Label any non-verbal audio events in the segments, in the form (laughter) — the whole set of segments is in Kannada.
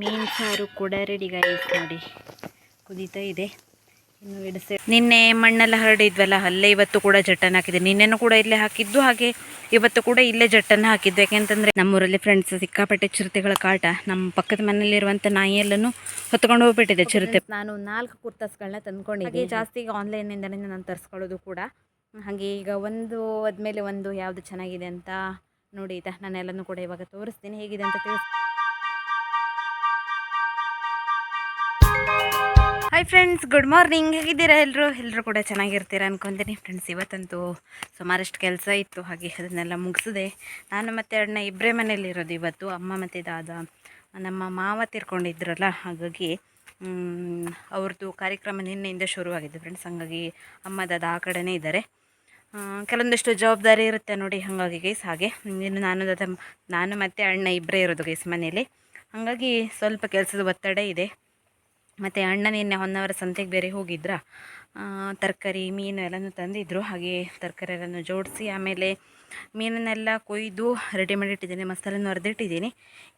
ಮೀನು ಸಾರು ಕೂಡ ರೆಡಿ ಗೈಸ್ ನೋಡಿ. ಕುದೀತಾ ಇದೆ. ಇನ್ನು ಎಡಸೆ ನಿನ್ನೆ ಮಣ್ಣೆಲ್ಲ ಹರಡಿದ್ವಲ್ಲ, ಅಲ್ಲೇ ಇವತ್ತು ಕೂಡ ಜಟ್ಟನ್ನು ಹಾಕಿದೆ ನಿನ್ನೆನೂ ಕೂಡ ಇಲ್ಲೇ ಹಾಕಿದ್ದು, ಹಾಗೆ ಇವತ್ತು ಕೂಡ ಇಲ್ಲೇ ಜಟ್ಟನ್ನು ಹಾಕಿದ್ದು. ಯಾಕೆಂತಂದರೆ ನಮ್ಮೂರಲ್ಲಿ ಫ್ರೆಂಡ್ಸ್ ಸಿಕ್ಕಾಪಟ್ಟೆ ಚಿರತೆಗಳ ಕಾಟ. ನಮ್ಮ ಪಕ್ಕದ ಮನೆಯಲ್ಲಿರುವಂಥ ನಾಯಿಯಲ್ಲೂ ಹೊತ್ಕೊಂಡು ಹೋಗ್ಬಿಟ್ಟಿದೆ ಚಿರತೆ. ನಾನು ನಾಲ್ಕು ಕುರ್ತಾಸ್ಗಳನ್ನ ತಂದ್ಕೊಂಡಿದ್ದೆ ಜಾಸ್ತಿ ಆನ್ಲೈನಿಂದಲೇ ನಾನು ತರಿಸ್ಕೊಳ್ಳೋದು ಕೂಡ. ಹಾಗೆ ಈಗ ಒಂದು ಆದಮೇಲೆ ಒಂದು ಯಾವುದು ಚೆನ್ನಾಗಿದೆ ಅಂತ ನೋಡಿ ಆಯ್ತಾ ನಾನೆಲ್ಲನೂ ಕೂಡ ಇವಾಗ ತೋರಿಸ್ತೀನಿ. ಹೇಗಿದೆ ಅಂತ ತಿಳಿಸ್ ಹಾಯ್ ಫ್ರೆಂಡ್ಸ್ ಗುಡ್ ಮಾರ್ನಿಂಗ್ ಹೇಗಿದ್ದೀರಾ ಎಲ್ಲರೂ ಎಲ್ಲರೂ ಕೂಡ ಚೆನ್ನಾಗಿರ್ತೀರಾ ಅನ್ಕೊತೀನಿ. ಫ್ರೆಂಡ್ಸ್ ಇವತ್ತಂತೂ ಸುಮಾರಷ್ಟು ಕೆಲಸ ಇತ್ತು, ಹಾಗೆ ಅದನ್ನೆಲ್ಲ ಮುಗಿಸಿದೆ. ನಾನು ಮತ್ತು ಅಣ್ಣ ಇಬ್ಬರೇ ಮನೇಲಿರೋದು ಇವತ್ತು. ಅಮ್ಮ ಮತ್ತು ದಾದ, ನಮ್ಮ ಮಾವ ತಿರ್ಕೊಂಡಿದ್ರಲ್ಲ, ಹಾಗಾಗಿ ಅವ್ರದ್ದು ಕಾರ್ಯಕ್ರಮ ನಿನ್ನೆಯಿಂದ ಶುರುವಾಗಿದೆ ಫ್ರೆಂಡ್ಸ್ ಹಾಗಾಗಿ ಅಮ್ಮ, ದಾದ ಆ ಕಡೆನೇ ಇದ್ದಾರೆ. ಕೆಲವೊಂದಿಷ್ಟು ಜವಾಬ್ದಾರಿ ಇರುತ್ತೆ ನೋಡಿ, ಹಾಗಾಗಿ ಗೈಸ್ ಹಾಗೆ. ಇನ್ನು ನಾನು, ದಾದ, ನಾನು ಮತ್ತು ಅಣ್ಣ ಇಬ್ಬರೇ ಇರೋದು ಗೈಸ್ ಮನೇಲಿ ಹಾಗಾಗಿ ಸ್ವಲ್ಪ ಕೆಲಸದ ಒತ್ತಡ ಇದೆ. ಮತ್ತು ಅಣ್ಣ ನಿನ್ನೆ ಹೊನ್ನವರ ಸಂತೆಗೆ ಬೇರೆ ಹೋಗಿದ್ರ? ತರಕಾರಿ, ಮೀನು ಎಲ್ಲನೂ ತಂದಿದ್ದರು ಹಾಗೆ ತರಕಾರಿ ಎಲ್ಲ ಜೋಡಿಸಿ ಆಮೇಲೆ ಮೀನನ್ನೆಲ್ಲ ಕೊಯ್ದು ರೆಡಿ ಮಾಡಿಟ್ಟಿದ್ದೀನಿ. ಮಸಾಲೆನೂ ಅರ್ದಿಟ್ಟಿದ್ದೀನಿ.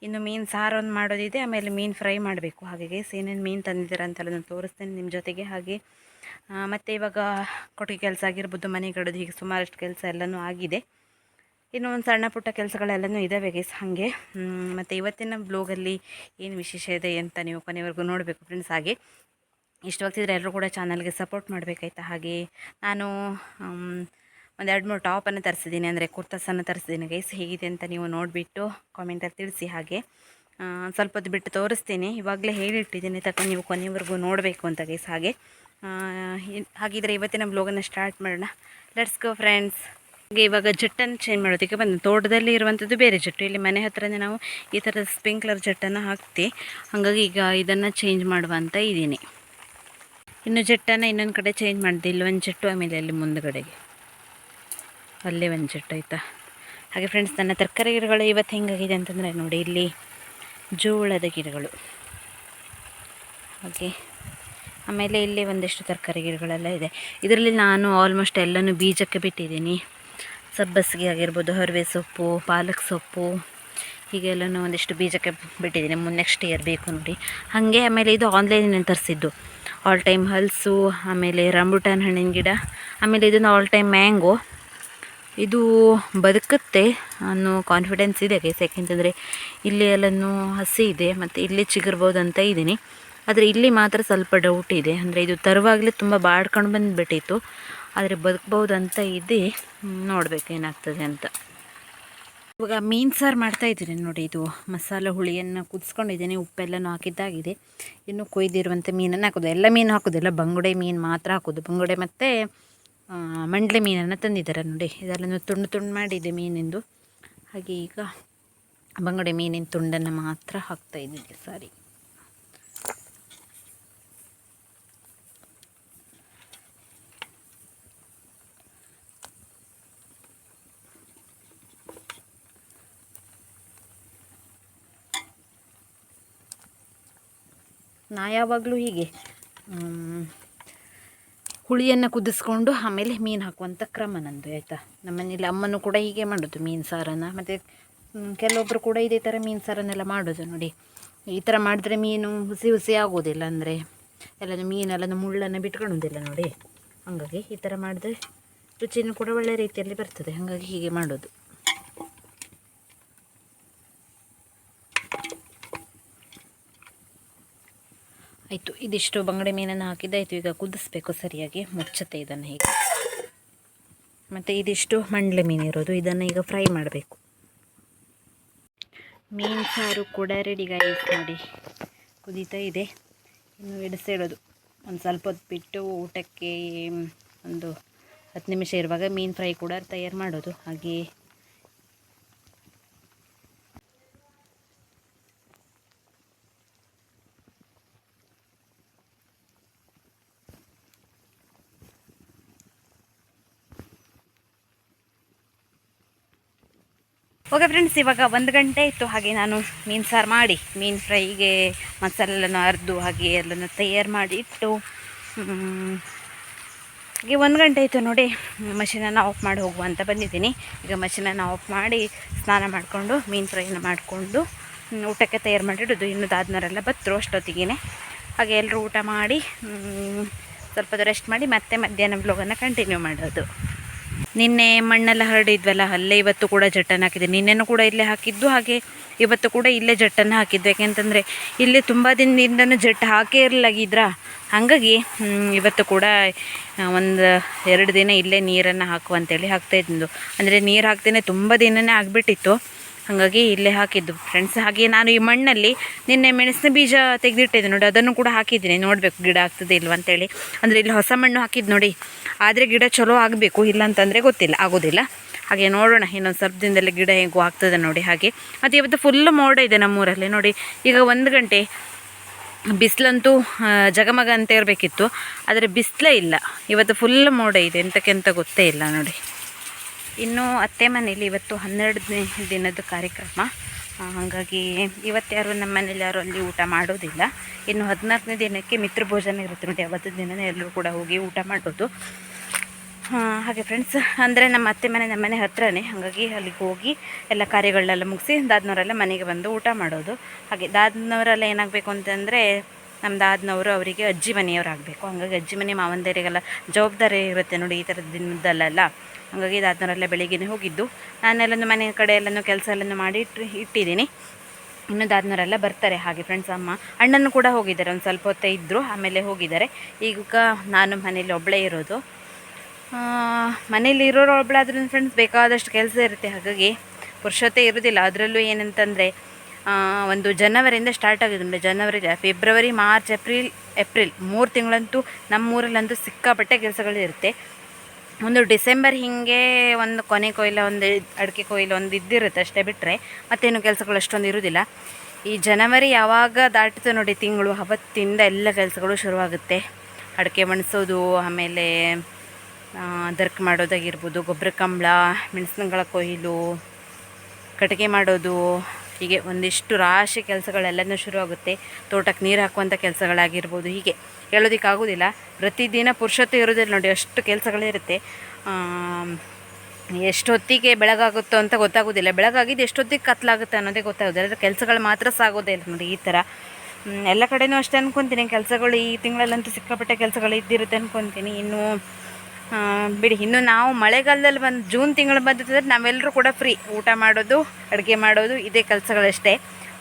ಇನ್ನು ಮೀನು ಸಾರು ಒಂದು ಮಾಡೋದಿದೆ. ಆಮೇಲೆ ಮೀನು ಫ್ರೈ ಮಾಡಬೇಕು. ಹಾಗೆ ಏನೇನು ಮೀನು ತಂದಿದ್ದೀರ ಅಂತೆಲ್ಲ ನಾನು ತೋರಿಸ್ತೇನೆ ನಿಮ್ಮ ಜೊತೆಗೆ. ಹಾಗೆ ಮತ್ತು ಇವಾಗ ಕೊಟ್ಟಿಗೆ ಕೆಲಸ ಆಗಿರ್ಬೋದು, ಮನೆ ಕಡೋದು ಹೀಗೆ ಸುಮಾರಷ್ಟು ಕೆಲಸ ಎಲ್ಲನೂ ಆಗಿದೆ. ಇನ್ನು ಒಂದು ಸಣ್ಣ ಪುಟ್ಟ ಕೆಲಸಗಳೆಲ್ಲನೂ ಇದ್ದಾವೆ ಗೈಸ್ ಹಾಗೆ. ಮತ್ತು ಇವತ್ತಿನ ಬ್ಲೋಗಲ್ಲಿ ಏನು ವಿಶೇಷ ಇದೆ ಅಂತ ನೀವು ಕೊನೆವರೆಗೂ ನೋಡಬೇಕು ಫ್ರೆಂಡ್ಸ್ ಹಾಗೆ. ಇಷ್ಟವಾಗ್ತಿದ್ರೆ ಎಲ್ಲರೂ ಕೂಡ ಚಾನಲ್ಗೆ ಸಪೋರ್ಟ್ ಮಾಡಬೇಕಾಯ್ತಾ ಹಾಗೆ. ನಾನು ಒಂದು ಎರಡು ಮೂರು ಟಾಪನ್ನು ತರಿಸಿದ್ದೀನಿ ಅಂದರೆ ಕುರ್ತಾಸನ್ನು ತರಿಸಿದ್ದೀನಿ ಗೈಸ್ ಹೇಗಿದೆ ಅಂತ ನೀವು ನೋಡಿಬಿಟ್ಟು ಕಾಮೆಂಟಲ್ಲಿ ತಿಳಿಸಿ ಹಾಗೆ. ಸ್ವಲ್ಪ ಹೊತ್ತು ಬಿಟ್ಟು ತೋರಿಸ್ತೀನಿ. ಇವಾಗಲೇ ಹೇಳಿಟ್ಟಿದ್ದೀನಿ ತಕ್ಕ ನೀವು ಕೊನೆವರೆಗೂ ನೋಡಬೇಕು ಅಂತ ಗೈಸ್ ಹಾಗೆ. ಹಾಗಿದ್ರೆ ಇವತ್ತಿನ ಬ್ಲೋಗನ್ನು ಸ್ಟಾರ್ಟ್ ಮಾಡೋಣ. ಲೆಟ್ಸ್ ಗೋ ಫ್ರೆಂಡ್ಸ್ ಹಾಗೆ ಇವಾಗ ಜಟ್ಟನ್ನು ಚೇಂಜ್ ಮಾಡೋದಕ್ಕೆ ಬಂದು ತೋಟದಲ್ಲಿ ಇರುವಂಥದ್ದು ಬೇರೆ ಜಟ್ಟು. ಇಲ್ಲಿ ಮನೆ ಹತ್ರನೇ ನಾವು ಈ ಥರದ ಸ್ಪ್ರಿಂಕ್ಲರ್ ಜಟ್ಟನ್ನು ಹಾಕ್ತಿ. ಹಾಗಾಗಿ ಈಗ ಇದನ್ನು ಚೇಂಜ್ ಮಾಡುವಂತ ಇದ್ದೀನಿ. ಇನ್ನು ಜಟ್ಟನ್ನು ಇನ್ನೊಂದು ಕಡೆ ಚೇಂಜ್ ಮಾಡಿದೆ. ಇಲ್ಲಿ ಒಂದು ಜಟ್ಟು ಆಮೇಲೆ ಅಲ್ಲಿ ಮುಂದುಗಡೆಗೆ. ಅಲ್ಲೇ ಒಂದು ಜಟ್ಟು ಆಯಿತಾ? ಹಾಗೆ ಫ್ರೆಂಡ್ಸ್ ನನ್ನ ತರಕಾರಿ ಗಿಡಗಳು ಇವತ್ತು ಹೆಂಗಾಗಿದೆ ಅಂತಂದರೆ ನೋಡಿ, ಇಲ್ಲಿ ಜೋಳದ ಗಿಡಗಳು. ಹಾಗೆ ಆಮೇಲೆ ಇಲ್ಲಿ ಒಂದಿಷ್ಟು ತರಕಾರಿ ಗಿಡಗಳೆಲ್ಲ ಇದೆ. ಇದರಲ್ಲಿ ನಾನು ಆಲ್ಮೋಸ್ಟ್ ಎಲ್ಲನೂ ಬೀಜಕ್ಕೆ ಬಿಟ್ಟಿದ್ದೀನಿ. ಸಬ್ಬಸಿಗೆ ಆಗಿರ್ಬೋದು, ಹರಿವೆ ಸೊಪ್ಪು, ಪಾಲಕ್ ಸೊಪ್ಪು, ಹೀಗೆಲ್ಲನೂ ಒಂದಿಷ್ಟು ಬೀಜಕ್ಕೆ ಬಿಟ್ಟಿದ್ದೀನಿ. ಮುಂದೆ ನೆಕ್ಸ್ಟ್ ಇಯರ್ ಬೇಕು ನೋಡಿ. ಹಾಗೆ ಆಮೇಲೆ ಇದು ಆನ್ಲೈನಿಂದ ತರಿಸಿದ್ದು. ಆಲ್ ಟೈಮ್ ಹಲಸು, ಆಮೇಲೆ ರಂಬುಟಾನ್ ಹಣ್ಣಿನ ಗಿಡ, ಆಮೇಲೆ ಇದನ್ನು ಆಲ್ ಟೈಮ್ ಮ್ಯಾಂಗೋ ಇದು ಬದುಕುತ್ತೆ ಅನ್ನೋ ಕಾನ್ಫಿಡೆನ್ಸ್ ಇದೆ ಗೈಸ್ ಯಾಕೆಂತಂದರೆ ಇಲ್ಲಿ ಎಲ್ಲನೂ ಹಸಿ ಇದೆ, ಮತ್ತು ಇಲ್ಲಿ ಚಿಗಿರ್ಬೋದು ಅಂತ ಇದ್ದೀನಿ. ಆದರೆ ಇಲ್ಲಿ ಮಾತ್ರ ಸ್ವಲ್ಪ ಡೌಟ್ ಇದೆ. ಅಂದರೆ ಇದು ತರುವಾಗಲೇ ತುಂಬ ಬಾಡ್ಕೊಂಡು ಬಂದುಬಿಟ್ಟಿತ್ತು. ಆದರೆ ಬದುಕ್ಬೋದು ಅಂತ ಇದೆ ನೋಡಬೇಕು ಏನಾಗ್ತದೆ ಅಂತ. ಇವಾಗ ಮೀನು ಸಾರು ಮಾಡ್ತಾ ಇದ್ದೀನಿ ನೋಡಿ ಇದು. ಮಸಾಲೆ ಹುಳಿಯನ್ನು ಕುದಿಸ್ಕೊಂಡಿದ್ದೀನಿ, ಉಪ್ಪೆಲ್ಲನೂ ಹಾಕಿದ್ದಾಗಿದೆ. ಇನ್ನು ಕೊಯ್ದಿರುವಂಥ ಮೀನನ್ನು ಹಾಕೋದು. ಎಲ್ಲ ಮೀನು ಹಾಕೋದಿಲ್ಲ ಬಂಗುಡೆ ಮೀನು ಮಾತ್ರ ಹಾಕೋದು. ಬಂಗುಡೆ ಮತ್ತು ಮಂಡ್ಲೆ ಮೀನನ್ನು ತಂದಿದ್ದಾರೆ ನೋಡಿ. ಇದೆಲ್ಲನೂ ತುಂಡು ತುಂಡು ಮಾಡಿದೆ ಮೀನಿಂದು. ಹಾಗೆ ಈಗ ಬಂಗುಡೆ ಮೀನಿನ ತುಂಡನ್ನು ಮಾತ್ರ ಹಾಕ್ತಾ ಇದ್ದೀನಿ ಸಾರಿ. ನಾ ಯಾವಾಗಲೂ ಹೀಗೆ ಹುಳಿಯನ್ನು ಕುದಿಸ್ಕೊಂಡು ಆಮೇಲೆ ಮೀನು ಹಾಕುವಂಥ ಕ್ರಮ ನಂದು, ಆಯಿತಾ? ನಮ್ಮನೇಲಿ ಅಮ್ಮನೂ ಕೂಡ ಹೀಗೆ ಮಾಡೋದು, ಮೀನು ಸಾರನ್ನು. ಮತ್ತು ಕೆಲವೊಬ್ಬರು ಕೂಡ ಇದೇ ಥರ ಮೀನು ಸಾರನ್ನೆಲ್ಲ ಮಾಡೋದು ನೋಡಿ. ಈ ಥರ ಮಾಡಿದ್ರೆ ಮೀನು ಹುಸಿ ಹುಸಿ ಆಗೋದಿಲ್ಲ ಅಂದರೆ, ಎಲ್ಲನೂ ಮೀನೆಲ್ಲ ಮುಳ್ಳನ್ನು ಬಿಟ್ಕೊಳ್ಳೋದಿಲ್ಲ ನೋಡಿ. ಹಾಗಾಗಿ ಈ ಥರ ಮಾಡಿದ್ರೆ ರುಚಿನೂ ಕೂಡ ಒಳ್ಳೆ ರೀತಿಯಲ್ಲಿ ಬರ್ತದೆ. ಹಾಗಾಗಿ ಹೀಗೆ ಮಾಡೋದು. ಆಯಿತು, ಇದಿಷ್ಟು ಬಂಗಡೆ ಮೀನನ್ನು ಹಾಕಿದ್ದಾಯಿತು ಈಗ ಕುದಿಸ್ಬೇಕು ಸರಿಯಾಗಿ. ಮುಚ್ಚತ್ತೆ ಇದನ್ನು ಹೀಗೆ ಮತ್ತು ಇದಿಷ್ಟು ಮಂಡ್ಲೆ ಮೀನು ಇರೋದು. ಇದನ್ನು ಈಗ ಫ್ರೈ ಮಾಡಬೇಕು. ಮೀನು ಸಾರು ಕೂಡ ರೆಡಿ ಗಾಯ್ಸ್ ನೋಡಿ. ಕುದೀತಾ ಇದೆ. ಇನ್ನು ಎಡಿಸಿಡೋದು ಒಂದು ಸ್ವಲ್ಪ ಹೊತ್ತು ಬಿಟ್ಟು ಊಟಕ್ಕೆ, ಒಂದು ಹತ್ತು ನಿಮಿಷ ಇರುವಾಗ ಮೀನು ಫ್ರೈ ಕೂಡ ತಯಾರು ಮಾಡೋದು. ಹಾಗೆ ಓಕೆ ಫ್ರೆಂಡ್ಸ್ ಇವಾಗ ಒಂದು ಗಂಟೆ ಇತ್ತು ಹಾಗೆ ನಾನು ಮೀನು ಸಾರು ಮಾಡಿ, ಮೀನು ಫ್ರೈಗೆ ಮಸಾಲೆಲ್ಲನ್ನು ಅರ್ದು, ಹಾಗೆ ಎಲ್ಲನೂ ತಯಾರು ಮಾಡಿ ಇಟ್ಟು ಹಾಗೆ ಒಂದು ಗಂಟೆ ಆಯಿತು ನೋಡಿ ಮಷೀನನ್ನು ಆಫ್ ಮಾಡಿ ಹೋಗುವ ಅಂತ ಬಂದಿದ್ದೀನಿ. ಈಗ ಮಷಿನನ್ನು ಆಫ್ ಮಾಡಿ ಸ್ನಾನ ಮಾಡಿಕೊಂಡು, ಮೀನು ಫ್ರೈನ ಮಾಡಿಕೊಂಡು ಊಟಕ್ಕೆ ತಯಾರು ಮಾಡಿಡೋದು. ಇನ್ನೂ ದಾದ್ನವರೆಲ್ಲ ಬತ್ತರು ಅಷ್ಟೊತ್ತಿಗೆ ಹಾಗೆ ಎಲ್ಲರೂ ಊಟ ಮಾಡಿ ಸ್ವಲ್ಪ ರೆಸ್ಟ್ ಮಾಡಿ ಮತ್ತೆ ಮಧ್ಯಾಹ್ನ ಬ್ಲೋಗನ್ನು ಕಂಟಿನ್ಯೂ ಮಾಡೋದು. ನಿನ್ನೆ ಮಣ್ಣೆಲ್ಲ ಹರಡಿದ್ವಲ್ಲ, ಅಲ್ಲೇ ಇವತ್ತು ಕೂಡ ಜಟ್ಟನ್ನು ಹಾಕಿದ್ದೆ. ನಿನ್ನೆನೂ ಕೂಡ ಇಲ್ಲೇ ಹಾಕಿದ್ದು, ಹಾಗೆ ಇವತ್ತು ಕೂಡ ಇಲ್ಲೇ ಜಟ್ಟನ್ನು ಹಾಕಿದ್ದು. ಯಾಕೆಂತಂದರೆ ಇಲ್ಲಿ ತುಂಬ ದಿನದಿಂದನೂ ಜಟ್ಟು ಹಾಕೇ ಇರಲಾಗಿದ್ರ ಹಾಗಾಗಿ ಇವತ್ತು ಕೂಡ ಒಂದು ಎರಡು ದಿನ ಇಲ್ಲೇ ನೀರನ್ನು ಹಾಕು ಅಂತೇಳಿ ಹಾಕ್ತಾಯಿದ್ದು ಅಂದರೆ ನೀರು ಹಾಕ್ತೇನೆ ತುಂಬ ದಿನನೇ ಆಗಿಬಿಟ್ಟಿತ್ತು. ಹಾಗಾಗಿ ಇಲ್ಲೇ ಹಾಕಿದ್ದು. ಫ್ರೆಂಡ್ಸ್ ಹಾಗೆ ನಾನು ಈ ಮಣ್ಣಲ್ಲಿ ನಿನ್ನೆ ಮೆಣಸಿನ ಬೀಜ ತೆಗೆದಿಟ್ಟಿದ್ದೆ ನೋಡಿ, ಅದನ್ನು ಕೂಡ ಹಾಕಿದ್ದೀನಿ. ನೋಡಬೇಕು, ಗಿಡ ಆಗ್ತದೆ ಇಲ್ವ ಅಂತೇಳಿ. ಅಂದರೆ ಇಲ್ಲಿ ಹೊಸ ಮಣ್ಣು ಹಾಕಿದ್ದು ನೋಡಿ. ಆದರೆ ಗಿಡ ಚಲೋ ಆಗಬೇಕು, ಇಲ್ಲ ಅಂತಂದರೆ ಗೊತ್ತಿಲ್ಲ, ಆಗೋದಿಲ್ಲ. ಹಾಗೆ ನೋಡೋಣ, ಇನ್ನೊಂದು ಸ್ವಲ್ಪ ದಿನದಲ್ಲಿ ಗಿಡ ಹೇಗೂ ಆಗ್ತದೆ ನೋಡಿ ಹಾಗೆ. ಮತ್ತು ಇವತ್ತು ಫುಲ್ ಮೋಡ ಇದೆ ನಮ್ಮೂರಲ್ಲಿ ನೋಡಿ. ಈಗ ಒಂದು ಗಂಟೆ ಬಿಸಿಲಂತೂ ಜಗಮಗ ಅಂತ ಇರಬೇಕಿತ್ತು. ಆದರೆ ಬಿಸಿಲೇ ಇಲ್ಲ. ಇವತ್ತು ಫುಲ್ ಮೋಡ ಇದೆ ಎಂತಕ್ಕೆಂತ ಗೊತ್ತೇ ಇಲ್ಲ ನೋಡಿ. ಇನ್ನು ಅತ್ತೆ ಮನೇಲಿ ಇವತ್ತು ಹನ್ನೆರಡನೇ ದಿನದ ಕಾರ್ಯಕ್ರಮ. ಹಾಗಾಗಿ ಇವತ್ತು ಯಾರು ನಮ್ಮ ಮನೇಲಿ ಯಾರು ಅಲ್ಲಿ ಊಟ ಮಾಡೋದಿಲ್ಲ. ಇನ್ನು ಹದಿನಾಲ್ಕನೇ ದಿನಕ್ಕೆ ಮಿತ್ರ ಭೋಜನ ಇರುತ್ತೆ ನೋಡಿ, ಅವತ್ತು ದಿನನೇ ಎಲ್ಲರೂ ಕೂಡ ಹೋಗಿ ಊಟ ಮಾಡೋದು. ಹಾಗೆ ಫ್ರೆಂಡ್ಸ್ ಅಂದರೆ ನಮ್ಮ ಅತ್ತೆ ಮನೆ ನಮ್ಮ ಮನೆ ಹತ್ರನೇ. ಹಾಗಾಗಿ ಅಲ್ಲಿಗೆ ಹೋಗಿ ಎಲ್ಲ ಕಾರ್ಯಗಳನ್ನೆಲ್ಲ ಮುಗಿಸಿ, ದಾದ್ನವರೆಲ್ಲ ಮನೆಗೆ ಬಂದು ಊಟ ಮಾಡೋದು. ಹಾಗೆ ದಾದನವರೆಲ್ಲ ಏನಾಗಬೇಕು ಅಂತಂದರೆ ನಮ್ಮ ದಾದ್ನವರು ಅವರಿಗೆ ಅಜ್ಜಿ ಮನೆಯವ್ರು ಆಗಬೇಕು ಹಾಗಾಗಿ ಅಜ್ಜಿ ಮನೆ ಮಾವಂದಿರಿಗೆಲ್ಲ ಜವಾಬ್ದಾರಿ ಇರುತ್ತೆ ನೋಡಿ ಈ ಥರದ ದಿನದಲ್ಲೆಲ್ಲ. ಹಾಗಾಗಿ ಇದಾದ್ನವರೆಲ್ಲ ಬೆಳಿಗ್ಗೆನೇ ಹೋಗಿದ್ದು. ನಾನೆಲ್ಲನೂ ಮನೆ ಕಡೆ ಎಲ್ಲನೂ ಕೆಲಸ ಎಲ್ಲನೂ ಮಾಡಿ ಇಟ್ಟು ಇಟ್ಟಿದ್ದೀನಿ. ಇನ್ನು ದಾದ್ನವರೆಲ್ಲ ಬರ್ತಾರೆ ಹಾಗೆ ಫ್ರೆಂಡ್ಸ್ ಅಮ್ಮ, ಅಣ್ಣನೂ ಕೂಡ ಹೋಗಿದ್ದಾರೆ. ಒಂದು ಸ್ವಲ್ಪ ಹೊತ್ತೇ ಇದ್ದರು ಆಮೇಲೆ ಹೋಗಿದ್ದಾರೆ. ಈಗ ನಾನು ಮನೇಲಿ ಒಬ್ಬಳೇ ಇರೋದು. ಮನೇಲಿ ಇರೋರು ಒಬ್ಬಳಾದ್ರೂ ಫ್ರೆಂಡ್ಸ್ ಬೇಕಾದಷ್ಟು ಕೆಲಸ ಇರುತ್ತೆ. ಹಾಗಾಗಿ ಪುರುಷತೆ ಇರೋದಿಲ್ಲ. ಅದರಲ್ಲೂ ಏನಂತಂದರೆ ಒಂದು ಜನವರಿಯಿಂದ ಸ್ಟಾರ್ಟ್ ಆಗಿದೆ. ಜನವರಿ ಫೆಬ್ರವರಿ ಮಾರ್ಚ್ ಏಪ್ರಿಲ್ ಏಪ್ರಿಲ್ ಮೂರು ತಿಂಗಳಂತೂ ನಮ್ಮೂರಲ್ಲಂತೂ ಸಿಕ್ಕಾಪಟ್ಟೆ ಕೆಲಸಗಳು ಇರುತ್ತೆ. ಒಂದು ಡಿಸೆಂಬರ್ ಹೀಗೆ ಒಂದು ಕೊನೆ ಕೊಯ್ಲ, ಒಂದು ಅಡಿಕೆ ಕೊಯ್ಲು ಒಂದು ಇದ್ದಿರುತ್ತೆ ಅಷ್ಟೇ ಬಿಟ್ಟರೆ ಮತ್ತೇನು ಕೆಲಸಗಳು ಅಷ್ಟೊಂದು ಇರೋದಿಲ್ಲ ಈ ಜನವರಿ ಯಾವಾಗ ದಾಟುತ್ತೆ ನೋಡಿ ತಿಂಗಳು, ಅವತ್ತಿಂದ ಎಲ್ಲ ಕೆಲಸಗಳು ಶುರುವಾಗುತ್ತೆ. ಅಡಿಕೆ ಮಣಿಸೋದು ಆಮೇಲೆ ದರ್ಕ್ ಮಾಡೋದಾಗಿರ್ಬೋದು ಗೊಬ್ಬರ ಕಂಬಳ, ಮೆಣಸಿನಗಳ ಕೊಯ್ಲು, ಕಟ್ಟಿಗೆ ಮಾಡೋದು ಹೀಗೆ ಒಂದಿಷ್ಟು ರಾಶಿ ಕೆಲಸಗಳೆಲ್ಲನೂ ಶುರುವಾಗುತ್ತೆ. ತೋಟಕ್ಕೆ ನೀರು ಹಾಕುವಂಥ ಕೆಲಸಗಳಾಗಿರ್ಬೋದು ಹೀಗೆ. ಹೇಳೋದಕ್ಕಾಗೋದಿಲ್ಲ. ಪ್ರತಿದಿನ ಪುರುಷತೆ ಇರೋದಿಲ್ಲ ನೋಡಿ ಅಷ್ಟು ಕೆಲಸಗಳೇ ಇರುತ್ತೆ. ಆಮ್, ಎಷ್ಟೊತ್ತಿಗೆ ಬೆಳಗಾಗುತ್ತೋ ಅಂತ ಗೊತ್ತಾಗೋದಿಲ್ಲ. ಬೆಳಗಾಗಿದ್ದು ಎಷ್ಟೊತ್ತಿಗೆ ಕತ್ಲಾಗುತ್ತೆ ಅನ್ನೋದೇ ಗೊತ್ತಾಗೋದಿಲ್ಲ. ಆದರೆ ಕೆಲಸಗಳು ಮಾತ್ರ ಸಾಗೋದೇ ಇಲ್ಲ ನೋಡಿ ಈ ಥರ. ಎಲ್ಲ ಕಡೆಯೂ ಅಷ್ಟೇ ಅಂದ್ಕೊತೀನಿ ಕೆಲಸಗಳು ಈ ತಿಂಗಳಲ್ಲಂತೂ ಸಿಕ್ಕಾಪಟ್ಟೆ ಕೆಲಸಗಳು ಇದ್ದಿರುತ್ತೆ ಅಂದ್ಕೊತೀನಿ ಇನ್ನು ಬಿಡಿ. ಇನ್ನು ನಾವು ಮಳೆಗಾಲದಲ್ಲಿ ಬಂದು, ಜೂನ್ ತಿಂಗಳು ಬಂದಿದ್ರೆ ನಾವೆಲ್ಲರೂ ಕೂಡ ಫ್ರೀ ಊಟ ಮಾಡೋದು, ಅಡುಗೆ ಮಾಡೋದು, ಇದೇ ಕೆಲಸಗಳಷ್ಟೇ.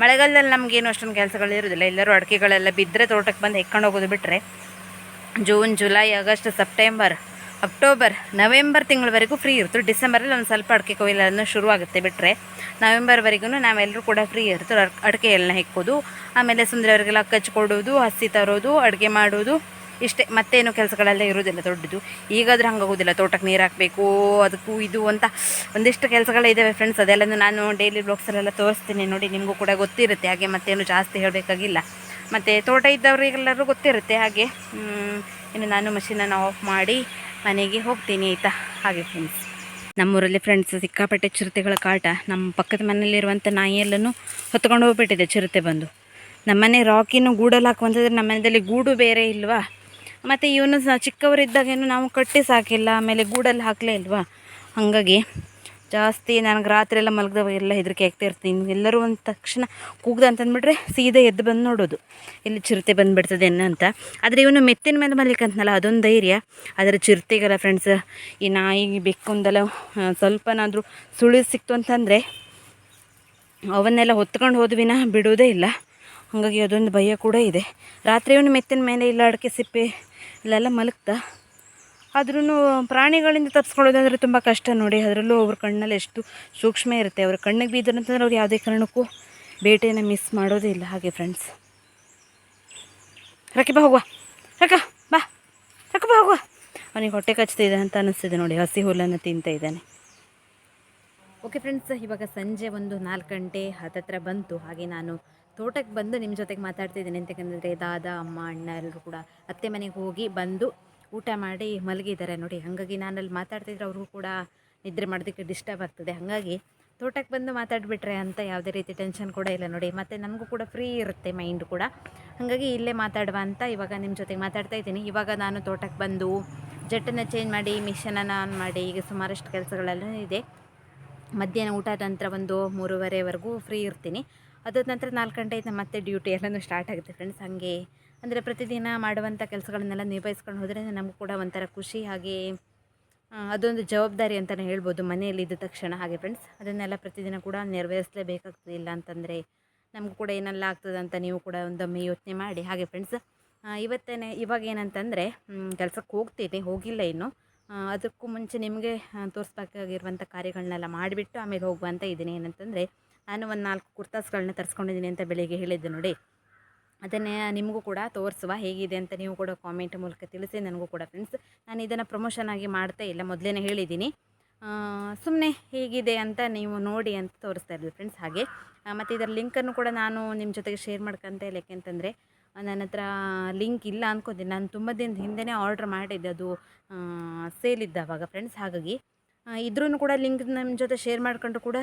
ಮಳೆಗಾಲದಲ್ಲಿ ನಮಗೇನು ಅಷ್ಟೊಂದು ಕೆಲಸಗಳು ಇರೋದಿಲ್ಲ. ಎಲ್ಲರೂ ಅಡಿಕೆಗಳೆಲ್ಲ ಬಿದ್ದರೆ ತೋಟಕ್ಕೆ ಬಂದು ಹೆಕ್ಕೊಂಡು ಹೋಗೋದು ಬಿಟ್ಟರೆ June, July, August, September, October, November ತಿಂಗಳವರೆಗೂ free ಇರ್ತು ಡಿಸೆಂಬರಲ್ಲಿ ಒಂದು ಸ್ವಲ್ಪ ಅಡಿಕೆ ಕೊಯ್ಲನ್ನು ಶುರುವಾಗುತ್ತೆ ಬಿಟ್ಟರೆ ನವೆಂಬರ್ವರೆಗೂ ನಾವೆಲ್ಲರೂ ಕೂಡ ಫ್ರೀ ಇರ್ತು ಅಡಿಕೆ ಎಲ್ಲ ಹೆಕ್ಕೋದು, ಆಮೇಲೆ ಸುಂದರವರಿಗೆಲ್ಲ ಕಚ್ಕೊಡೋದು ಹಸಿ ತರೋದು, ಅಡುಗೆ ಮಾಡೋದು ಇಷ್ಟೇ, ಮತ್ತೇನು ಕೆಲಸಗಳೆಲ್ಲ ಇರೋದಿಲ್ಲ ದೊಡ್ಡದು. ಈಗಾದ್ರೆ ಹಂಗಾಗೋದಿಲ್ಲ, ತೋಟಕ್ಕೆ ನೀರು ಹಾಕಬೇಕು, ಅದಕ್ಕೂ ಇದು ಅಂತ ಒಂದಿಷ್ಟು ಕೆಲಸಗಳಿದ್ದಾವೆ ಫ್ರೆಂಡ್ಸ್ ಅದೆಲ್ಲನೂ ನಾನು ಡೈಲಿ ಬ್ಲಾಗ್ಸಲ್ಲೆಲ್ಲ ತೋರಿಸ್ತೀನಿ ನೋಡಿ, ನಿಮಗೂ ಕೂಡ ಗೊತ್ತಿರುತ್ತೆ, ಹಾಗೆ ಮತ್ತೇನು ಜಾಸ್ತಿ ಹೇಳಬೇಕಾಗಿಲ್ಲ. ಮತ್ತು ತೋಟ ಇದ್ದವರಿಗೆಲ್ಲರೂ ಗೊತ್ತಿರುತ್ತೆ, ಹಾಗೆ ಇನ್ನು ನಾನು ಮಷೀನನ್ನು ಆಫ್ ಮಾಡಿ ಮನೆಗೆ ಹೋಗ್ತೀನಿ, ಆಯಿತಾ? ಹಾಗೆ ಫ್ರೆಂಡ್ಸ್ ನಮ್ಮೂರಲ್ಲಿ ಫ್ರೆಂಡ್ಸ್ ಸಿಕ್ಕಾಪಟ್ಟೆ ಚಿರತೆಗಳ ಕಾಟ, ನಮ್ಮ ಪಕ್ಕದ ಮನೆಯಲ್ಲಿರುವಂಥ ನಾಯಿಯೆಲ್ಲನೂ ಹೊತ್ಕೊಂಡು ಹೋಗ್ಬಿಟ್ಟಿದೆ ಚಿರತೆ ಬಂದು. ನಮ್ಮನೆ ರಾಕಿನೂ ಗೂಡಲ್ಲಿ ಹಾಕುವಂಥದ್ರೆ ನಮ್ಮ ಮನೆಯಲ್ಲಿ ಗೂಡು ಬೇರೆ ಇಲ್ವಾ? ಮತ್ತು ಇವನು ಸಹ ಚಿಕ್ಕವರಿದ್ದಾಗೇನು ನಾವು ಕಟ್ಟಿ ಸಾಕಿಲ್ಲ, ಆಮೇಲೆ ಗೂಡಲ್ಲಿ ಹಾಕಲೇ ಇಲ್ವಾ? ಹಾಗಾಗಿ ಜಾಸ್ತಿ ನನಗೆ ರಾತ್ರಿ ಎಲ್ಲ ಮಲಗಿದವಾಗ ಎಲ್ಲ ಹೆದರಿಕೆ ಆಗ್ತಾ ಇರ್ತೀನಿ. ಎಲ್ಲರೂ ಒಂದು ತಕ್ಷಣ ಕೂಗ್ದ ಅಂತಂದ್ಬಿಟ್ರೆ ಸೀದಾ ಎದ್ದು ಬಂದು ನೋಡೋದು. ಇಲ್ಲಿ ಚಿರತೆ ಬಂದುಬಿಡ್ತದೆ ಅಂತ. ಆದರೆ ಇವನು ಮೆತ್ತಿನ ಮೇಲೆ ಮಲಿಕಂತನಲ್ಲ ಅದೊಂದು ಧೈರ್ಯ. ಆದರೆ ಚಿರತೆಗಲ್ಲ ಫ್ರೆಂಡ್ಸ್ ಈ ನಾಯಿ ಬೆಕ್ಕೊಂದೆಲ್ಲ ಸ್ವಲ್ಪನಾದರೂ ಸುಳಿ ಸಿಕ್ತು ಅಂತಂದರೆ ಅವನ್ನೆಲ್ಲ ಹೊತ್ಕೊಂಡು ಹೋದ್ವಿನ ಬಿಡೋದೇ ಇಲ್ಲ. ಹಾಗಾಗಿ ಅದೊಂದು ಭಯ ಕೂಡ ಇದೆ. ರಾತ್ರಿ ಇವನು ಮೆತ್ತಿನ ಮೇಲೆ ಇಲ್ಲ, ಅಡಿಕೆ ಸಿಪ್ಪೆ ಇಲ್ಲೆಲ್ಲ ಮಲಗ್ತಾ. ಆದ್ರೂ ಪ್ರಾಣಿಗಳಿಂದ ತಪ್ಪಿಸ್ಕೊಳ್ಳೋದಂದ್ರೆ ತುಂಬ ಕಷ್ಟ ನೋಡಿ. ಅದರಲ್ಲೂ ಅವ್ರ ಕಣ್ಣಲ್ಲಿ ಎಷ್ಟು ಸೂಕ್ಷ್ಮ ಇರುತ್ತೆ. ಅವ್ರ ಕಣ್ಣಿಗೆ ಬಿದ್ದರು ಅಂತಂದ್ರೆ ಅವ್ರು ಯಾವುದೇ ಕಾರಣಕ್ಕೂ ಬೇಟೆಯನ್ನು ಮಿಸ್ ಮಾಡೋದೇ ಇಲ್ಲ. ಹಾಗೆ ಫ್ರೆಂಡ್ಸ್ ರಕ್ಕೆ ಬಾ, ಹೋಗುವ. ರಕ್ಕ, ಬಾ. ರಕ್ಕ ಬಾ, ಹೋಗುವ. ಅವನಿಗೆ ಹೊಟ್ಟೆ ಕಚ್ತಿದೆ ಅಂತ ಅನ್ನಿಸ್ತಿದೆ ನೋಡಿ. ಹಸಿ ಹುಲ್ಲನ್ನು ತಿಂತಾ ಇದ್ದಾನೆ. ಓಕೆ ಫ್ರೆಂಡ್ಸ್ ಇವಾಗ ಸಂಜೆ ಒಂದು ನಾಲ್ಕು ಗಂಟೆ, ಹತ್ತತ್ರ ಬಂತು. ಹಾಗೆ ನಾನು ತೋಟಕ್ಕೆ ಬಂದು ನಿಮ್ಮ ಜೊತೆಗೆ ಮಾತಾಡ್ತಿದ್ದೀನಿ ಅಂತಕ್ಕಂದರೆ ದಾದ, ಅಮ್ಮ, ಅಣ್ಣ ಎಲ್ಲರೂ ಕೂಡ. ಅತ್ತೆ ಮನೆಗೆ ಹೋಗಿ ಬಂದು ಊಟ ಮಾಡಿ ಮಲಗಿದ್ದಾರೆ ನೋಡಿ. ಹಾಗಾಗಿ ನಾನಲ್ಲಿ ಮಾತಾಡ್ತಿದ್ರೆ ಅವ್ರಿಗೂ ಕೂಡ ನಿದ್ರೆ ಮಾಡೋದಕ್ಕೆ ಡಿಸ್ಟರ್ಬ್ ಆಗ್ತದೆ. ಹಾಗಾಗಿ ತೋಟಕ್ಕೆ ಬಂದು ಮಾತಾಡಿಬಿಟ್ರೆ ಅಂತ ಯಾವುದೇ ರೀತಿ ಟೆನ್ಷನ್ ಕೂಡ ಇಲ್ಲ ನೋಡಿ. ಮತ್ತು ನನಗೂ ಕೂಡ ಫ್ರೀ ಇರುತ್ತೆ ಮೈಂಡ್ ಕೂಡ. ಹಾಗಾಗಿ ಇಲ್ಲೇ ಮಾತಾಡುವ ಅಂತ ಇವಾಗ ನಿಮ್ಮ ಜೊತೆಗೆ ಮಾತಾಡ್ತಾ ಇದ್ದೀನಿ. ಇವಾಗ ನಾನು ತೋಟಕ್ಕೆ ಬಂದು ಜಟ್ಟನ್ನು ಚೇಂಜ್ ಮಾಡಿ ಮಿಷನನ್ನು ಆನ್ ಮಾಡಿ, ಈಗ ಸುಮಾರಷ್ಟು ಕೆಲಸಗಳೆಲ್ಲ ಇದೆ. ಮಧ್ಯಾಹ್ನ ಊಟದ ನಂತರ ಒಂದು ಮೂರುವರೆವರೆಗೂ ಫ್ರೀ ಇರ್ತೀನಿ. ಅದಾದ ನಂತರ ನಾಲ್ಕು ಗಂಟೆಯಿಂದ ಮತ್ತೆ ಡ್ಯೂಟಿ ಎಲ್ಲನೂ ಸ್ಟಾರ್ಟ್ ಆಗುತ್ತೆ ಫ್ರೆಂಡ್ಸ್ ಹಾಗೆ ಅಂದರೆ ಪ್ರತಿದಿನ ಮಾಡುವಂಥ ಕೆಲಸಗಳನ್ನೆಲ್ಲ ನಿಭಾಯಿಸ್ಕೊಂಡು ಹೋದರೆ ನಮಗೂ ಕೂಡ ಒಂಥರ ಖುಷಿ, ಹಾಗೆ ಅದೊಂದು ಜವಾಬ್ದಾರಿ ಅಂತಲೇ ಹೇಳ್ಬೋದು ಮನೆಯಲ್ಲಿ ಇದ್ದ ತಕ್ಷಣ. ಹಾಗೆ ಫ್ರೆಂಡ್ಸ್ ಅದನ್ನೆಲ್ಲ ಪ್ರತಿದಿನ ಕೂಡ ನೆರವೇರಿಸಲೇಬೇಕಾಗ್ತದೆ. ಇಲ್ಲ ಅಂತಂದರೆ ನಮಗೂ ಕೂಡ ಏನೆಲ್ಲ ಆಗ್ತದೆ ಅಂತ ನೀವು ಕೂಡ ಒಂದೊಮ್ಮೆ ಯೋಚನೆ ಮಾಡಿ. ಹಾಗೆ ಫ್ರೆಂಡ್ಸ್ ಇವತ್ತೇನೆ ಇವಾಗ ಏನಂತಂದರೆ ಕೆಲಸಕ್ಕೆ ಹೋಗ್ತೀನಿ, ಹೋಗಿಲ್ಲ ಇನ್ನು. ಅದಕ್ಕೂ ಮುಂಚೆ ನಿಮಗೆ ತೋರಿಸ್ಬೇಕಾಗಿರುವಂಥ ಕಾರ್ಯಗಳನ್ನೆಲ್ಲ ಮಾಡಿಬಿಟ್ಟು ಆಮೇಲೆ ಹೋಗುವಂತ ಇದ್ದೀನಿ. ಏನಂತಂದರೆ ನಾನು ಒಂದು ನಾಲ್ಕು ಕುರ್ತಾಸ್ಗಳನ್ನ ತರಿಸ್ಕೊಂಡಿದ್ದೀನಿ ಅಂತ ಬೆಳಿಗ್ಗೆ ಹೇಳಿದ್ದೆ ನೋಡಿ. ಅದನ್ನೇ ನಿಮಗೂ ಕೂಡ ತೋರಿಸುವ ಹೇಗಿದೆ ಅಂತ ನೀವು ಕೂಡ ಕಾಮೆಂಟ್ ಮೂಲಕ ತಿಳಿಸಿ ನನಗೂ ಕೂಡ ಫ್ರೆಂಡ್ಸ್ ನಾನು ಇದನ್ನು ಪ್ರಮೋಷನ್ ಆಗಿ ಮಾಡ್ತಾ ಇಲ್ಲ ಮೊದಲೇ ಹೇಳಿದ್ದೀನಿ ಸುಮ್ಮನೆ ಹೇಗಿದೆ ಅಂತ ನೀವು ನೋಡಿ ಅಂತ ತೋರಿಸ್ತಾ ಇರೋದು ಫ್ರೆಂಡ್ಸ್ ಹಾಗೆ. ಮತ್ತು ಇದರ ಲಿಂಕನ್ನು ಕೂಡ ನಾನು ನಿಮ್ಮ ಜೊತೆಗೆ ಶೇರ್ ಮಾಡ್ಕೊಂತ ಇಲ್ಲ ಯಾಕೆಂತಂದರೆ ನನ್ನ ಹತ್ರ ಲಿಂಕ್ ಇಲ್ಲ ಅಂದ್ಕೋತೀನಿ ನಾನು ತುಂಬ ದಿನದ ಹಿಂದೆನೇ ಆರ್ಡ್ರ್ ಮಾಡಿದ್ದೆ. ಅದು ಸೇಲ್ ಇದ್ದವಾಗ ಫ್ರೆಂಡ್ಸ್ ಹಾಗಾಗಿ. ಇದ್ರೂ ಕೂಡ ಲಿಂಕ್ ನಮ್ಮ ಜೊತೆ ಶೇರ್ ಮಾಡ್ಕೊಂಡ್ರು ಕೂಡ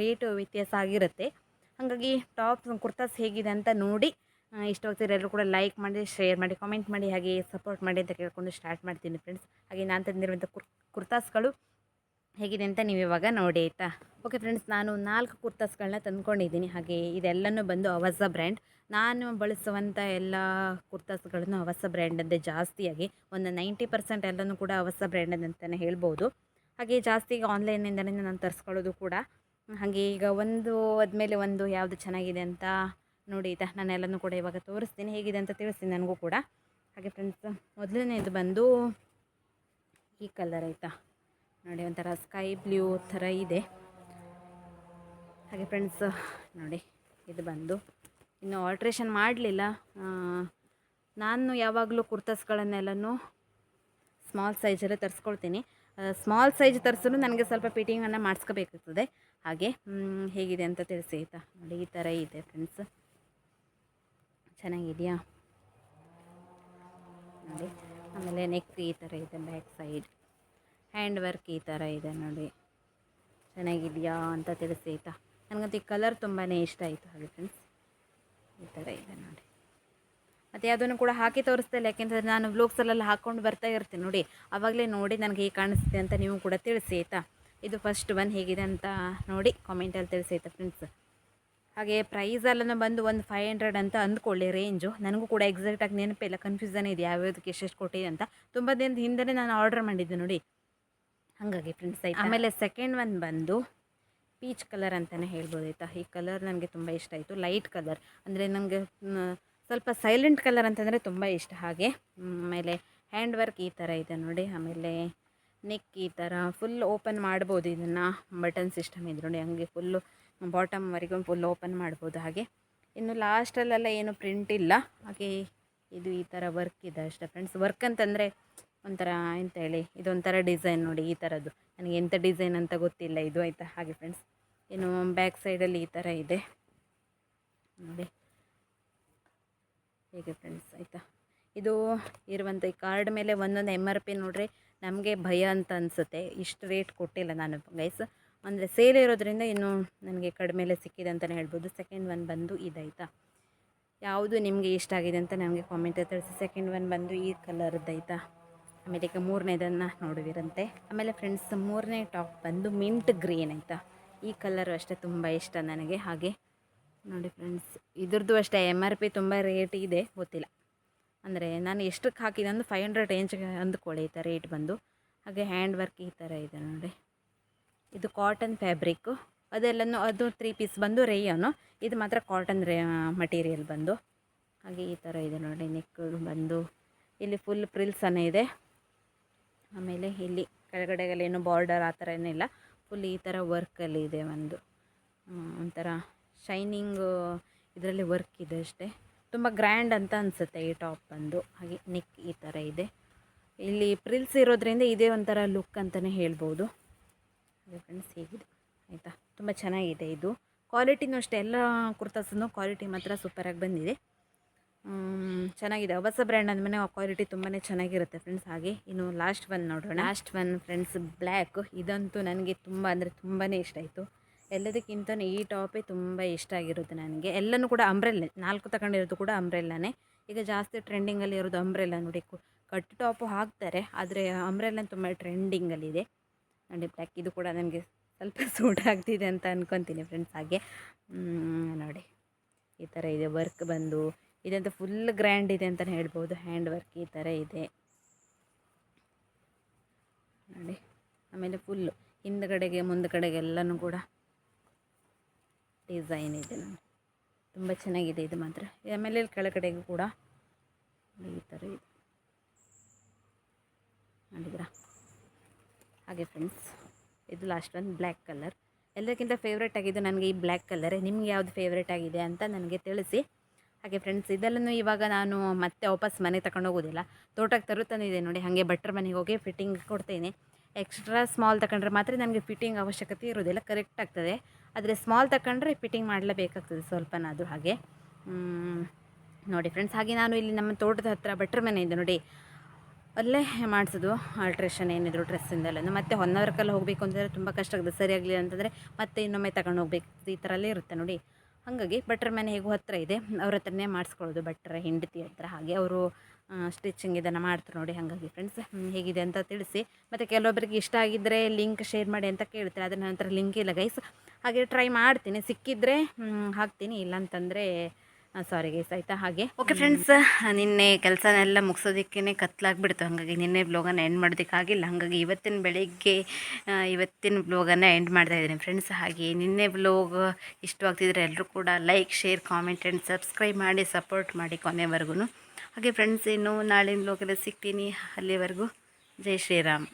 ರೇಟು ವ್ಯತ್ಯಾಸ ಆಗಿರುತ್ತೆ. ಹಾಗಾಗಿ ಟಾಪ್ ಕುರ್ತಾಸ್ ಹೇಗಿದೆ ಅಂತ ನೋಡಿ ಇಷ್ಟ ಎಲ್ಲರೂ ಕೂಡ ಲೈಕ್ ಮಾಡಿ ಶೇರ್ ಮಾಡಿ ಕಾಮೆಂಟ್ ಮಾಡಿ, ಹಾಗೆ ಸಪೋರ್ಟ್ ಮಾಡಿ ಅಂತ ಕೇಳ್ಕೊಂಡು ಸ್ಟಾರ್ಟ್ ಮಾಡ್ತೀನಿ ಫ್ರೆಂಡ್ಸ್ ಹಾಗೆ ನಾನು ತಂದಿರುವಂಥ ಕುರ್, ಕುರ್ತಾಸ್ಗಳು ಹೇಗಿದೆ ಅಂತ ನೀವು ಇವಾಗ ನೋಡಿ ಆಯಿತಾ? ಓಕೆ ಫ್ರೆಂಡ್ಸ್ ನಾನು ನಾಲ್ಕು ಕುರ್ತಾಸ್ಗಳನ್ನ ತಂದ್ಕೊಂಡಿದ್ದೀನಿ. ಹಾಗೆ ಇದೆಲ್ಲನೂ ಬಂದು ಅವಸ ಬ್ರ್ಯಾಂಡ್ ನಾನು ಬಳಸುವಂಥ ಎಲ್ಲ ಕುರ್ತಾಸ್ಗಳನ್ನು ಅವಸ ಬ್ರ್ಯಾಂಡದ್ದೇ ಜಾಸ್ತಿಯಾಗಿ, ಒಂದು ನೈಂಟಿ ಪರ್ಸೆಂಟ್ ಎಲ್ಲನೂ ಕೂಡ ಅವಸ ಬ್ರ್ಯಾಂಡ್ ಅಂತಲೇ ಹೇಳ್ಬೋದು. ಹಾಗೆ ಜಾಸ್ತಿ ಈಗ ಆನ್ಲೈನಿಂದಲೇ ನಾನು ತರಿಸ್ಕೊಳ್ಳೋದು ಕೂಡ. ಹಾಗೆ ಈಗ ಒಂದು ಆದಮೇಲೆ ಒಂದು ಯಾವುದು ಚೆನ್ನಾಗಿದೆ ಅಂತ ನೋಡಿ ಆಯಿತಾ ನಾನೆಲ್ಲನೂ ಕೂಡ ಇವಾಗ ತೋರಿಸ್ತೀನಿ. ಹೇಗಿದೆ ಅಂತ ತಿಳಿಸ್ತೀನಿ ನನಗೂ ಕೂಡ. ಹಾಗೆ ಫ್ರೆಂಡ್ಸ್ ಮೊದಲನೇದು ಬಂದು ಈ ಕಲರ್ ಆಯಿತಾ ನೋಡಿ ಒಂಥರ ಸ್ಕೈ ಬ್ಲೂ ಥರ ಇದೆ. ಹಾಗೆ ಫ್ರೆಂಡ್ಸ್ ನೋಡಿ ಇದು ಬಂದು. ಇನ್ನು ಆಲ್ಟ್ರೇಷನ್ ಮಾಡಲಿಲ್ಲ. ನಾನು ಯಾವಾಗಲೂ ಕುರ್ತಾಸ್ಗಳನ್ನೆಲ್ಲನೂ ಸ್ಮಾಲ್ ಸೈಜಲ್ಲೇ ತರಿಸ್ಕೊಳ್ತೀನಿ. ಸ್ಮಾಲ್ ಸೈಜ್ ತರಿಸಲು ನನಗೆ ಸ್ವಲ್ಪ ಫಿಟ್ಟಿಂಗನ್ನು ಮಾಡಿಸ್ಕೋಬೇಕಾಗ್ತದೆ. ಹಾಗೆ ಹೇಗಿದೆ ಅಂತ ತಿಳಿಸಿ ಆಯಿತಾ? ನೋಡಿ, ಈ ಥರ ಇದೆ ಫ್ರೆಂಡ್ಸ್ ಚೆನ್ನಾಗಿದೆಯಾ? ನೋಡಿ, ಆಮೇಲೆ ನೆಕ್ ಈ ಥರ ಇದೆ ಬ್ಯಾಕ್ ಸೈಡ್ ಹ್ಯಾಂಡ್ ವರ್ಕ್ ಈ ಥರ ಇದೆ, ನೋಡಿ. ಚೆನ್ನಾಗಿದೆಯಾ ಅಂತ ತಿಳಿಸಿ ಆಯಿತಾ? ನನಗಂತೂ ಈ ಕಲರ್ ತುಂಬಾ ಇಷ್ಟ ಆಯಿತು ಹಾಗೆ ಫ್ರೆಂಡ್ಸ್ ಈ ಥರ ಇದೆ, ನೋಡಿ. ಮತ್ತು ಅದನ್ನು ಕೂಡ ಹಾಕಿ ತೋರಿಸ್ತಾ ಇಲ್ಲ ಯಾಕೆಂತಂದರೆ ನಾನು ವ್ಲೋಗ್ಸಲ್ಲೆಲ್ಲ ಹಾಕ್ಕೊಂಡು ಬರ್ತಾ ಇರ್ತೀನಿ ನೋಡಿ. ಆವಾಗಲೇ ನೋಡಿ ನನಗೆ ಹೇಗೆ ಕಾಣಿಸ್ತಿದೆ ಅಂತ ನೀವು ಕೂಡ ತಿಳಿಸಿ, ಆಯಿತಾ? ಇದು ಫಸ್ಟ್ ಒನ್ ಹೇಗಿದೆ ಅಂತ ನೋಡಿ ಕಾಮೆಂಟಲ್ಲಿ ತಿಳಿಸಿ, ಆಯಿತಾ ಫ್ರೆಂಡ್ಸ್ ಹಾಗೆ ಪ್ರೈಸ್ ಎಲ್ಲ ಬಂದು ಒಂದು ಫೈವ್ ಹಂಡ್ರೆಡ್ ಅಂತ ಅಂದ್ಕೊಳ್ಳಿ ರೇಂಜು ನನಗೂ ಕೂಡ ಎಕ್ಸಾಕ್ಟಾಗಿ ನೆನಪಿಲ್ಲ ಕನ್ಫ್ಯೂಸನ್ ಇದೆ ಯಾವ್ಯಾವ್ದಕ್ಕೆ ಎಷ್ಟೆಷ್ಟು ಕೊಟ್ಟಿದೆ ಅಂತ. ತುಂಬ ದಿನದ ಹಿಂದೆ ನಾನು ಆರ್ಡರ್ ಮಾಡಿದ್ದೆ ನೋಡಿ. ಹಾಗಾಗಿ ಫ್ರೆಂಡ್ಸ್ ಆಯ್ತು? ಆಮೇಲೆ ಸೆಕೆಂಡ್ ಒನ್ ಬಂದು ಪೀಚ್ ಕಲರ್ ಅಂತಲೇ ಹೇಳ್ಬೋದು, ಆಯಿತಾ? ಈ ಕಲರ್ ನನಗೆ ತುಂಬ ಇಷ್ಟ ಆಯಿತು. ಲೈಟ್ ಕಲರ್ ಅಂದರೆ ನನಗೆ ಸ್ವಲ್ಪ ಸೈಲೆಂಟ್ ಕಲರ್ ಅಂತಂದರೆ ತುಂಬ ಇಷ್ಟ. ಹಾಗೆ, ಆಮೇಲೆ ಹ್ಯಾಂಡ್ ವರ್ಕ್ ಈ ಥರ ಇದೆ ನೋಡಿ, ಆಮೇಲೆ ನೆಕ್ ಈ ಥರ ಫುಲ್ ಓಪನ್ ಮಾಡ್ಬೋದು ಇದನ್ನು. ಬಟನ್ ಸಿಸ್ಟಮ್ ಇದೆ ನೋಡಿ, ಹಂಗೆ ಫುಲ್ಲು ಬಾಟಮ್ವರೆಗೂ ಫುಲ್ ಓಪನ್ ಮಾಡ್ಬೋದು. ಹಾಗೆ, ಇನ್ನು ಲಾಸ್ಟಲ್ಲೆಲ್ಲ ಏನು ಪ್ರಿಂಟ್ ಇಲ್ಲ. ಹಾಗೆ ಇದು ಈ ಥರ ವರ್ಕ್ ಇದೆ ಅಷ್ಟೇ ಫ್ರೆಂಡ್ಸ್ ವರ್ಕ್ ಅಂತಂದರೆ ಒಂಥರ ಎಂತ ಹೇಳಿ, ಇದೊಂಥರ ಡಿಸೈನ್ ನೋಡಿ ಈ ಥರದ್ದು ನನಗೆ ಎಂಥ ಡಿಸೈನ್ ಅಂತ ಗೊತ್ತಿಲ್ಲ ಇದು, ಆಯಿತಾ? ಹಾಗೆ ಫ್ರೆಂಡ್ಸ್ ಇನ್ನು ಬ್ಯಾಕ್ ಸೈಡಲ್ಲಿ ಈ ಥರ ಇದೆ. ನೋಡಿ. ಹೇಗೆ ಫ್ರೆಂಡ್ಸ್ ಆಯಿತಾ? ಇದು ಇರುವಂಥ ಈ ಕಾರ್ಡ್ ಮೇಲೆ ಒಂದೊಂದು ಎಂ ಆರ್ ಪಿ ನೋಡ್ರಿ, ನಮಗೆ ಭಯ ಅಂತ ಅನಿಸುತ್ತೆ. ಇಷ್ಟು ರೇಟ್ ಕೊಟ್ಟಿಲ್ಲ ನಾನು ಗೈಸ್ ಅಂದರೆ ಸೇಲ್ ಇರೋದ್ರಿಂದ ಇನ್ನು ನನಗೆ ಕಡಿಮೆಲೆ ಸಿಕ್ಕಿದೆ ಅಂತಲೇ ಹೇಳ್ಬೋದು. ಸೆಕೆಂಡ್ ಒನ್ ಬಂದು ಇದಾಯ್ತಾ ಯಾವುದು ನಿಮಗೆ ಇಷ್ಟ ಆಗಿದೆ ಅಂತ ನಮಗೆ ಕಾಮೆಂಟ್ ತಿಳಿಸಿ. ಸೆಕೆಂಡ್ ಒನ್ ಬಂದು ಈ ಕಲರ್ದು ಆಯಿತಾ? ಆಮೇಲೆ ಈಗ ಮೂರನೇದನ್ನು ನೋಡುವಿರಂತೆ. ಆಮೇಲೆ ಫ್ರೆಂಡ್ಸ್ ಮೂರನೇ ಟಾಪ್ ಬಂದು ಮಿಂಟ್ ಗ್ರೀನ್ ಆಯಿತಾ? ಈ ಕಲರು ಅಷ್ಟೇ ತುಂಬ ಇಷ್ಟ ನನಗೆ. ಹಾಗೆ ನೋಡಿ ಫ್ರೆಂಡ್ಸ್ ಇದ್ರದ್ದು ಅಷ್ಟೇ ಎಂ ಆರ್ ಪಿ ತುಂಬ ರೇಟ್ ಇದೆ, ಗೊತ್ತಿಲ್ಲ. ಅಂದರೆ ನಾನು ಎಷ್ಟಕ್ಕೆ ಹಾಕಿದೆ ಅಂದ್ರೆ ಫೈವ್ ಹಂಡ್ರೆಡ್ ರೇಂಜ್ಗೆ ಅಂದ್ಕೊಳ್ಳಿ ಈ ಥರ ರೇಟ್ ಬಂದು. ಹಾಗೆ ಹ್ಯಾಂಡ್ ವರ್ಕ್ ಈ ಥರ ಇದೆ ನೋಡಿ. ಇದು ಕಾಟನ್ ಫ್ಯಾಬ್ರಿಕ್ಕು ಅದೆಲ್ಲನೂ ಅದು ತ್ರೀ ಪೀಸ್ ಬಂದು ರೇಯನು ಇದು ಮಾತ್ರ ಕಾಟನ್ ರೇ ಮಟೀರಿಯಲ್ ಬಂದು. ಹಾಗೆ ಈ ಥರ ಇದೆ ನೋಡಿ ನೆಕ್ ಬಂದು. ಇಲ್ಲಿ ಫುಲ್ ಪ್ರಿಲ್ಸನೇ ಇದೆ. ಆಮೇಲೆ ಇಲ್ಲಿ ಕೆಳಗಡೆಗೇನು ಬಾರ್ಡರ್ ಆ ಥರ ಏನಿಲ್ಲ. ಫುಲ್ ಈ ಥರ ವರ್ಕಲ್ಲಿ ಇದೆ ಒಂದು. ಒಂಥರ ಶೈನಿಂಗು ಇದರಲ್ಲಿ ವರ್ಕ್ ಇದೆ ಅಷ್ಟೇ. ತುಂಬ ಗ್ರ್ಯಾಂಡ್ ಅಂತ ಅನಿಸುತ್ತೆ ಈ ಟಾಪ್ ಬಂದು. ಹಾಗೆ ನೆಕ್ ಈ ಥರ ಇದೆ. ಇಲ್ಲಿ ಪ್ರಿಲ್ಸ್ ಇರೋದ್ರಿಂದ ಇದೇ ಒಂಥರ ಲುಕ್ ಅಂತಲೇ ಹೇಳ್ಬೋದು. ಫ್ರೆಂಡ್ಸ್ ಹೇಗಿದೆ? ಆಯಿತಾ? ತುಂಬ ಚೆನ್ನಾಗಿದೆ ಇದು. ಕ್ವಾಲಿಟಿನೂ ಅಷ್ಟೇ, ಎಲ್ಲ ಕುರ್ತಾಸನ್ನು ಕ್ವಾಲಿಟಿ ಮಾತ್ರ ಸೂಪರಾಗಿ ಬಂದಿದೆ. ಚೆನ್ನಾಗಿದೆ. ಹೊಸ ಬ್ರ್ಯಾಂಡ್ ಅಂದಮೇಲೆ ಕ್ವಾಲಿಟಿ ತುಂಬಾ ಚೆನ್ನಾಗಿರುತ್ತೆ ಫ್ರೆಂಡ್ಸ್ ಹಾಗೆ ಇನ್ನು ಲಾಸ್ಟ್ ಒನ್ ನೋಡೋಣ. ಲಾಸ್ಟ್ ಒನ್ ಫ್ರೆಂಡ್ಸ್ ಬ್ಲ್ಯಾಕ್ ಇದಂತೂ ನನಗೆ ತುಂಬ ಅಂದರೆ ತುಂಬಾ ಇಷ್ಟ ಆಯಿತು. ಎಲ್ಲದಕ್ಕಿಂತ ಈ ಟಾಪೇ ತುಂಬ ಇಷ್ಟ ಆಗಿರೋದು ನನಗೆ. ಎಲ್ಲನೂ ಕೂಡ ಅಂಬ್ರೆಲ್ಲ ನಾಲ್ಕು ತಗೊಂಡಿರೋದು ಕೂಡ ಅಂಬ್ರೆಲ್ಲಾನೇ ಈಗ ಜಾಸ್ತಿ ಟ್ರೆಂಡಿಂಗಲ್ಲಿ ಇರೋದು ಅಂಬ್ರೆಲ್ಲ ನೋಡಿ ಕಟ್ ಟಾಪು ಹಾಕ್ತಾರೆ, ಆದರೆ ಅಂಬ್ರೆಲ್ಲ ತುಂಬ ಟ್ರೆಂಡಿಂಗಲ್ಲಿದೆ ನೋಡಿ ಬ್ಲ್ಯಾಕ್ ಇದು ಕೂಡ ನನಗೆ ಸ್ವಲ್ಪ (laughs) ಸೂಟ್ ಆಗ್ತಿದೆ ಅಂತ ಅನ್ಕೊತೀನಿ ಫ್ರೆಂಡ್ಸ್ ಹಾಗೆ. ನೋಡಿ, ಈ ಥರ ಇದೆ ವರ್ಕ್ ಬಂದು. ಇದಂತೂ ಫುಲ್ ಗ್ರ್ಯಾಂಡ್ ಇದೆ ಅಂತಲೇ ಹೇಳ್ಬೋದು ಹ್ಯಾಂಡ್ ವರ್ಕ್ ಈ ಥರ ಇದೆ. ನೋಡಿ, ಆಮೇಲೆ ಫುಲ್ಲು ಹಿಂದ್ಗಡೆಗೆ, ಮುಂದ್ಗಡೆಗೆ ಎಲ್ಲನೂ ಕೂಡ ಡಿಸೈನ್ ಇದೆ ನೋಡಿ. ತುಂಬ ಚೆನ್ನಾಗಿದೆ ಇದು ಮಾತ್ರ. ಆಮೇಲೆ ಇಲ್ಲಿ ಕೆಳಗಡೆಗೂ ಕೂಡ ಈ ಥರ ಇದೆ. ನೋಡಿದ್ರಾ? ಹಾಗೆ ಫ್ರೆಂಡ್ಸ್ ಇದು ಲಾಸ್ಟ್ ಒಂದು ಬ್ಲ್ಯಾಕ್ ಕಲರ್ ಎಲ್ಲಕ್ಕಿಂತ ಫೇವ್ರೇಟ್ ಆಗಿದ್ದು ನನಗೆ ಈ ಬ್ಲ್ಯಾಕ್ ಕಲರೇ ನಿಮ್ಗೆ ಯಾವುದು ಫೇವ್ರೇಟ್ ಆಗಿದೆ ಅಂತ ನನಗೆ ತಿಳಿಸಿ. ಹಾಗೆ ಫ್ರೆಂಡ್ಸ್ ಇದೆಲ್ಲನೂ ಇವಾಗ ನಾನು ಮತ್ತೆ ವಾಪಸ್ ಮನೆಗೆ ತಗೊಂಡೋಗೋದಿಲ್ಲ ತೋಟಕ್ಕೆ ಇದೆ ನೋಡಿ, ಹಾಗೆ ಭಟ್ರ ಮನೆಗೆ ಹೋಗಿ ಫಿಟ್ಟಿಂಗ್ ಕೊಡ್ತೇನೆ. ಎಕ್ಸ್ಟ್ರಾ ಸ್ಮಾಲ್ ತಗೊಂಡ್ರೆ ಮಾತ್ರ ನನಗೆ ಫಿಟ್ಟಿಂಗ್ ಅವಶ್ಯಕತೆ ಇರೋದಿಲ್ಲ ಕರೆಕ್ಟ್ ಆಗ್ತದೆ. ಆದರೆ ಸ್ಮಾಲ್ ತಗೊಂಡ್ರೆ ಫಿಟ್ಟಿಂಗ್ ಮಾಡಲೇಬೇಕಾಗ್ತದೆ ಸ್ವಲ್ಪನಾದರೂ ಹಾಗೆ. ನೋಡಿ ಫ್ರೆಂಡ್ಸ್ ಹಾಗೆ ನಾನು ಇಲ್ಲಿ ನಮ್ಮ ತೋಟದ ಹತ್ರ ಭಟ್ರ ಮನೆ ಇದೆ ನೋಡಿ. ಅಲ್ಲೇ ಮಾಡಿಸೋದು ಆಲ್ಟ್ರೇಷನ್ ಏನಿದ್ರು ಡ್ರೆಸ್ಸಿಂದೆಲ್ಲ ಮತ್ತೆ ಹೊನ್ನವರಕ್ಕೆಲ್ಲ ಹೋಗಬೇಕು ಅಂತಂದರೆ ತುಂಬ ಕಷ್ಟ ಆಗುತ್ತೆ ಸರಿಯಾಗಲಿಲ್ಲ ಅಂತಂದರೆ ಮತ್ತೆ ಇನ್ನೊಮ್ಮೆ ತಗೊಂಡು ಹೋಗ್ಬೇಕು. ಈ ಥರ ಎಲ್ಲ ಇರುತ್ತೆ ನೋಡಿ. ಹಾಗಾಗಿ ಭಟ್ರ ಮನೆ ಹೇಗೂ ಹತ್ತಿರ ಇದೆ. ಅವ್ರ ಹತ್ರನೇ ಮಾಡಿಸ್ಕೊಳ್ಳೋದು ಭಟ್ರ ಹೆಂಡತಿ ಹತ್ರ ಹಾಗೆ. ಅವರು ಸ್ಟಿಚಿಂಗ್ ಇದನ್ನು ಮಾಡ್ತಾರೆ ನೋಡಿ, ಹಾಗಾಗಿ ಫ್ರೆಂಡ್ಸ್ ಹೇಗಿದೆ ಅಂತ ತಿಳಿಸಿ. ಮತ್ತು ಕೆಲವೊಬ್ಬರಿಗೆ ಇಷ್ಟ ಆಗಿದ್ದರೆ ಲಿಂಕ್ ಶೇರ್ ಮಾಡಿ ಅಂತ ಕೇಳ್ತಾರೆ ಅದರ ನಂತರ ಲಿಂಕ್ ಇಲ್ಲ ಗೈಸ್ ಹಾಗೆ ಟ್ರೈ ಮಾಡ್ತೀನಿ, ಸಿಕ್ಕಿದ್ರೆ ಹಾಕ್ತೀನಿ, ಇಲ್ಲಾಂತಂದರೆ ಸಾರಿ ಗೈಸ್ ಆಯಿತಾ ಹಾಗೆ. ಓಕೆ ಫ್ರೆಂಡ್ಸ್ ನಿನ್ನೆ ಕೆಲಸನೆಲ್ಲ ಮುಗಿಸೋದಕ್ಕೇ ಕತ್ಲಾಗ್ಬಿಡ್ತು, ಹಾಗಾಗಿ ನಿನ್ನೆ ಬ್ಲೋಗನ್ನು ಎಂಡ್ ಮಾಡೋದಕ್ಕಾಗಿಲ್ಲ ಹಾಗಾಗಿ ಇವತ್ತಿನ ಬೆಳಿಗ್ಗೆ ಇವತ್ತಿನ ಬ್ಲೋಗನ್ನು ಎಂಡ್ ಮಾಡ್ತಾ ಇದ್ದೀನಿ ಫ್ರೆಂಡ್ಸ್ ಹಾಗೆ ನಿನ್ನೆ ಬ್ಲೋಗ್ ಇಷ್ಟವಾಗ್ತಿದ್ರೆ ಎಲ್ಲರೂ ಕೂಡ like share comment and subscribe ಮಾಡಿ ಸಪೋರ್ಟ್ ಮಾಡಿ ಕೊನೆವರೆಗೂ ಹಾಗೆ ಫ್ರೆಂಡ್ಸ್ ಇನ್ನು ನಾಳಿನ ಲೋಕದಲ್ಲಿ ಸಿಗ್ತೀನಿ. ಅಲ್ಲಿವರೆಗೂ ಜೈ ಶ್ರೀರಾಮ್.